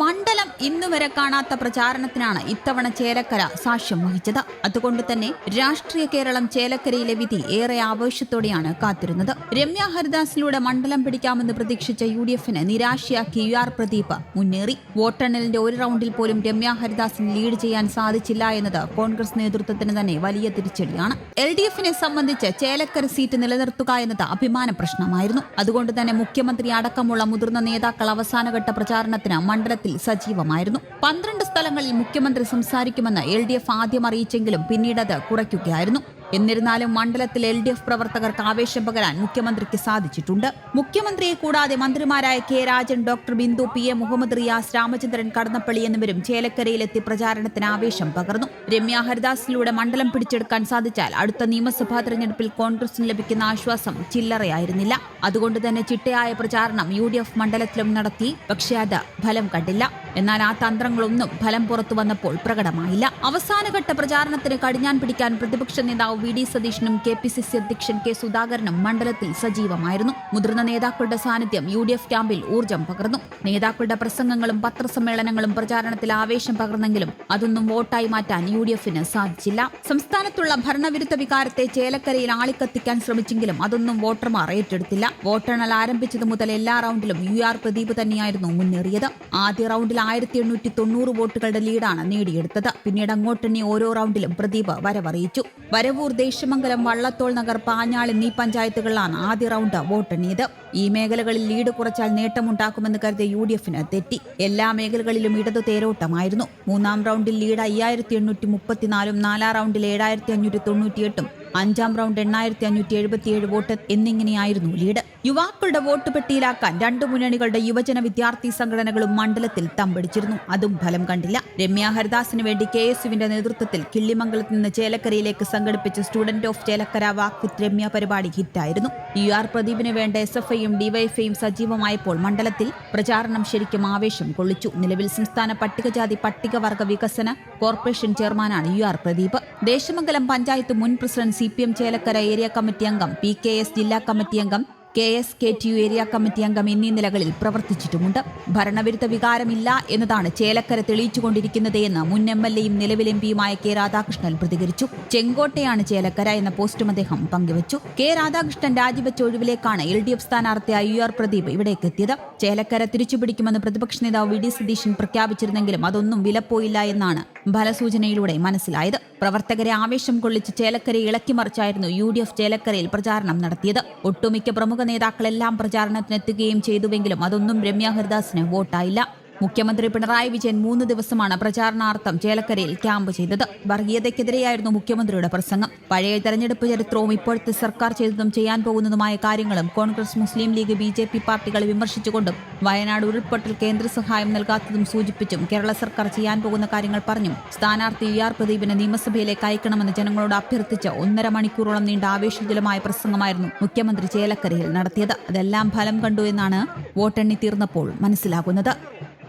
മണ്ഡലം ഇന്നുവരെ കാണാത്ത പ്രചാരണത്തിനാണ് ഇത്തവണ ചേലക്കര സാക്ഷ്യം വഹിച്ചത്. അതുകൊണ്ട് തന്നെ രാഷ്ട്രീയ കേരളം ചേലക്കരയിലെ വിധി ഏറെ ആവേശത്തോടെയാണ് കാത്തിരുന്നത്. രമ്യ ഹരിദാസിലൂടെ മണ്ഡലം പിടിക്കാമെന്ന് പ്രതീക്ഷിച്ച യു ഡി എഫിന് നിരാശയാക്കി യു ആർ പ്രദീപ് മുന്നേറി. വോട്ടെണ്ണലിന്റെ ഒരു റൗണ്ടിൽ പോലും രമ്യ ഹരിദാസിന് ലീഡ് ചെയ്യാൻ സാധിച്ചില്ല എന്നത് കോൺഗ്രസ് നേതൃത്വത്തിന് തന്നെ വലിയ തിരിച്ചടിയാണ്. എൽ ഡി എഫിനെ സംബന്ധിച്ച് ചേലക്കര സീറ്റ് നിലനിർത്തുക എന്നത് അഭിമാന പ്രശ്നമായിരുന്നു. അതുകൊണ്ട് തന്നെ മുഖ്യമന്ത്രി അടക്കമുള്ള മുതിർന്ന നേതാക്കൾ അവസാനഘട്ട പ്രചാരണത്തിന് മണ്ഡലത്തിൽ സജീവമായിരുന്നു. പന്ത്രണ്ട് സ്ഥലങ്ങളിൽ മുഖ്യമന്ത്രി സംസാരിക്കുമെന്ന് എൽ ഡി എഫ് ആദ്യം അറിയിച്ചെങ്കിലും പിന്നീട് അത് കുറയ്ക്കുകയായിരുന്നു. എന്നിരുന്നാലും മണ്ഡലത്തിൽ എൽ ഡി എഫ് പ്രവർത്തകർക്ക് ആവേശം പകരാൻ മുഖ്യമന്ത്രിക്ക് സാധിച്ചിട്ടുണ്ട്. മുഖ്യമന്ത്രിയെ കൂടാതെ മന്ത്രിമാരായ K Rajan doctor Bindu P A Muhammad Riyas Ramachandran Kadannappally എന്നിവരും ചേലക്കരയിലെത്തി പ്രചാരണത്തിന് ആവേശം പകർന്നു. രമ്യ ഹരിദാസിലൂടെ മണ്ഡലം പിടിച്ചെടുക്കാൻ സാധിച്ചാൽ അടുത്ത നിയമസഭാ തെരഞ്ഞെടുപ്പിൽ കോൺഗ്രസിന് ലഭിക്കുന്ന ആശ്വാസം ചില്ലറയായിരുന്നില്ല. അതുകൊണ്ട് തന്നെ ചിട്ടയായ പ്രചാരണം യു മണ്ഡലത്തിലും നടത്തി പക്ഷേ അത് ഫലം കണ്ടില്ല. എന്നാൽ ആ തന്ത്രങ്ങളൊന്നും ഫലം പുറത്തു വന്നപ്പോൾ പ്രകടമായില്ല. അവസാനഘട്ട പ്രചാരണത്തിന് കടിഞ്ഞാൻ പിടിക്കാൻ പ്രതിപക്ഷ നേതാവ് വി ഡി സതീശനും കെ പി സി സി അധ്യക്ഷൻ കെ സുധാകരനും മണ്ഡലത്തിൽ സജീവമായിരുന്നു. മുതിർന്ന നേതാക്കളുടെ സാന്നിധ്യം യു ഡി എഫ് ക്യാമ്പിൽ ഊർജം പകർന്നു. നേതാക്കളുടെ പ്രസംഗങ്ങളും പത്രസമ്മേളനങ്ങളും പ്രചാരണത്തിൽ ആവേശം പകർന്നെങ്കിലും അതൊന്നും വോട്ടായി മാറ്റാൻ യു ഡി എഫിന് സാധിച്ചില്ല. സംസ്ഥാനത്തുള്ള ഭരണവിരുദ്ധ വികാരത്തെ ചേലക്കരയിൽ ആളിക്കത്തിക്കാൻ ശ്രമിച്ചെങ്കിലും അതൊന്നും വോട്ടർമാർ ഏറ്റെടുത്തില്ല. വോട്ടെണ്ണൽ ആരംഭിച്ചത് മുതൽ എല്ലാ റൗണ്ടിലും യു ആർ പ്രദീപ് തന്നെയായിരുന്നു മുന്നേറിയത്. ആദ്യ റൗണ്ടിൽ ആയിരത്തി എണ്ണൂറ്റി തൊണ്ണൂറ് വോട്ടുകളുടെ ലീഡാണ് നേടിയെടുത്തത്. പിന്നീട് അങ്ങോട്ട് അങ്ങോട്ടെണ്ണി ഓരോ റൗണ്ടിലും പ്രദീപ് വരവറിയിച്ചു. വരവൂർ ദേശമംഗലം വള്ളത്തോൾ നഗർ പാഞ്ഞാൾ എന്നീ പഞ്ചായത്തുകളിലാണ് ആദ്യ റൗണ്ട് വോട്ടെണ്ണിയത് ഈ മേഖലകളിൽ ലീഡ് കുറച്ചാൽ നേട്ടമുണ്ടാക്കുമെന്ന് കരുതിയ യു ഡി എഫിന് തെറ്റി. എല്ലാ മേഖലകളിലും ഇടതു തേരോട്ടമായിരുന്നു. മൂന്നാം റൗണ്ടിൽ ലീഡ് അയ്യായിരത്തി എണ്ണൂറ്റി മുപ്പത്തിനാലും നാലാം റൗണ്ടിൽ ഏഴായിരത്തി അഞ്ഞൂറ്റി തൊണ്ണൂറ്റിയെട്ടും അഞ്ചാം റൗണ്ട് എണ്ണായിരത്തി അഞ്ഞൂറ്റി എഴുപത്തിയേഴ് വോട്ട് എന്നിങ്ങനെയായിരുന്നു ലീഡ്. യുവാക്കളുടെ വോട്ട് പെട്ടിയിലാക്കാൻ രണ്ട് മുന്നണികളുടെ യുവജന വിദ്യാർത്ഥി സംഘടനകളും മണ്ഡലത്തിൽ തമ്പടിച്ചിരുന്നു. അതും ഫലം കണ്ടില്ല. രമ്യ ഹരിദാസിന് വേണ്ടി കെ എസ് യുവിന്റെ നേതൃത്വത്തിൽ കിള്ളിമംഗലത്ത് നിന്ന് ചേലക്കരയിലേക്ക് സംഘടിപ്പിച്ച student of Chelakkara walk with Ramya പരിപാടി ഹിറ്റായിരുന്നു. യു ആർ പ്രദീപിന് വേണ്ട എസ് എഫ് ഐയും ഡിവൈഎഫ്ഐയും സജീവമായപ്പോൾ മണ്ഡലത്തിൽ പ്രചാരണം ശരിക്കും ആവേശം കൊള്ളിച്ചു. നിലവിൽ സംസ്ഥാന പട്ടികജാതി പട്ടികവർഗ വികസന കോർപ്പറേഷൻ ചെയർമാനാണ് യു ആർ പ്രദീപ്. ദേശമംഗലം പഞ്ചായത്ത് മുൻ president C P M Chelakkara area committee അംഗം പി കെ എസ് ജില്ലാ കമ്മിറ്റി അംഗം K S K T U area committee അംഗം എന്നീ നിലകളിൽ പ്രവർത്തിച്ചിട്ടുമുണ്ട്. ഭരണവിരുദ്ധ വികാരമില്ല എന്നതാണ് ചേലക്കര തെളിയിച്ചുകൊണ്ടിരിക്കുന്നത് എന്ന് മുൻ എം എൽ എയും നിലവിൽ എം പിയുമായ കെ രാധാകൃഷ്ണൻ പ്രതികരിച്ചു. ചെങ്കോട്ടയാണ് ചേലക്കര എന്ന പോസ്റ്റും അദ്ദേഹം പങ്കുവച്ചു. കെ രാധാകൃഷ്ണൻ രാജിവെച്ച ഒഴിവിലേക്കാണ് എൽ ഡി എഫ് സ്ഥാനാർത്ഥിയായ യു ആർ പ്രദീപ് ഇവിടേക്ക് എത്തിയത്. ചേലക്കര തിരിച്ചുപിടിക്കുമെന്ന് പ്രതിപക്ഷ നേതാവ് വി ഡി സതീശൻ പ്രഖ്യാപിച്ചിരുന്നെങ്കിലും അതൊന്നും വിലപ്പോയില്ല എന്നാണ് ഫലസൂചനയിലൂടെ മനസ്സിലായത്. പ്രവർത്തകരെ ആവേശം കൊള്ളിച്ച് ചേലക്കരയെ ഇളക്കിമറിച്ചായിരുന്നു യു ഡി എഫ് ചേലക്കരയിൽ പ്രചാരണം നടത്തിയത്. ഒട്ടുമിക്ക പ്രമുഖ നേതാക്കളെല്ലാം പ്രചാരണത്തിനെത്തുകയും ചെയ്തുവെങ്കിലും അതൊന്നും രമ്യ ഹരിദാസിന് വോട്ടായില്ല. മുഖ്യമന്ത്രി പിണറായി വിജയൻ മൂന്ന് ദിവസമാണ് പ്രചാരണാർത്ഥം ചേലക്കരയിൽ ക്യാമ്പ് ചെയ്തത്. വർഗീയതയ്ക്കെതിരെയായിരുന്നു മുഖ്യമന്ത്രിയുടെ പ്രസംഗം. പഴയ തെരഞ്ഞെടുപ്പ് ചരിത്രവും ഇപ്പോഴത്തെ സർക്കാർ ചെയ്തതും ചെയ്യാൻ പോകുന്നതുമായ കാര്യങ്ങളും Congress Muslim League B J P പാർട്ടികളെ വിമർശിച്ചുകൊണ്ടും വയനാട് ഉരുൾപൊട്ടൽ കേന്ദ്ര സഹായം നൽകാത്തതും സൂചിപ്പിച്ചും കേരള സർക്കാർ ചെയ്യാൻ പോകുന്ന കാര്യങ്ങൾ പറഞ്ഞും സ്ഥാനാർത്ഥി യു ആർ പ്രദീപിനെ നിയമസഭയിലേക്ക് അയക്കണമെന്ന് ജനങ്ങളോട് അഭ്യർത്ഥിച്ച ഒന്നര മണിക്കൂറോളം നീണ്ട ആവേശജലമായ പ്രസംഗമായിരുന്നു മുഖ്യമന്ത്രി ചേലക്കരയിൽ നടത്തിയത്. അതെല്ലാം ഫലം കണ്ടു എന്നാണ് വോട്ടെണ്ണി തീർന്നപ്പോൾ മനസ്സിലാകുന്നത്.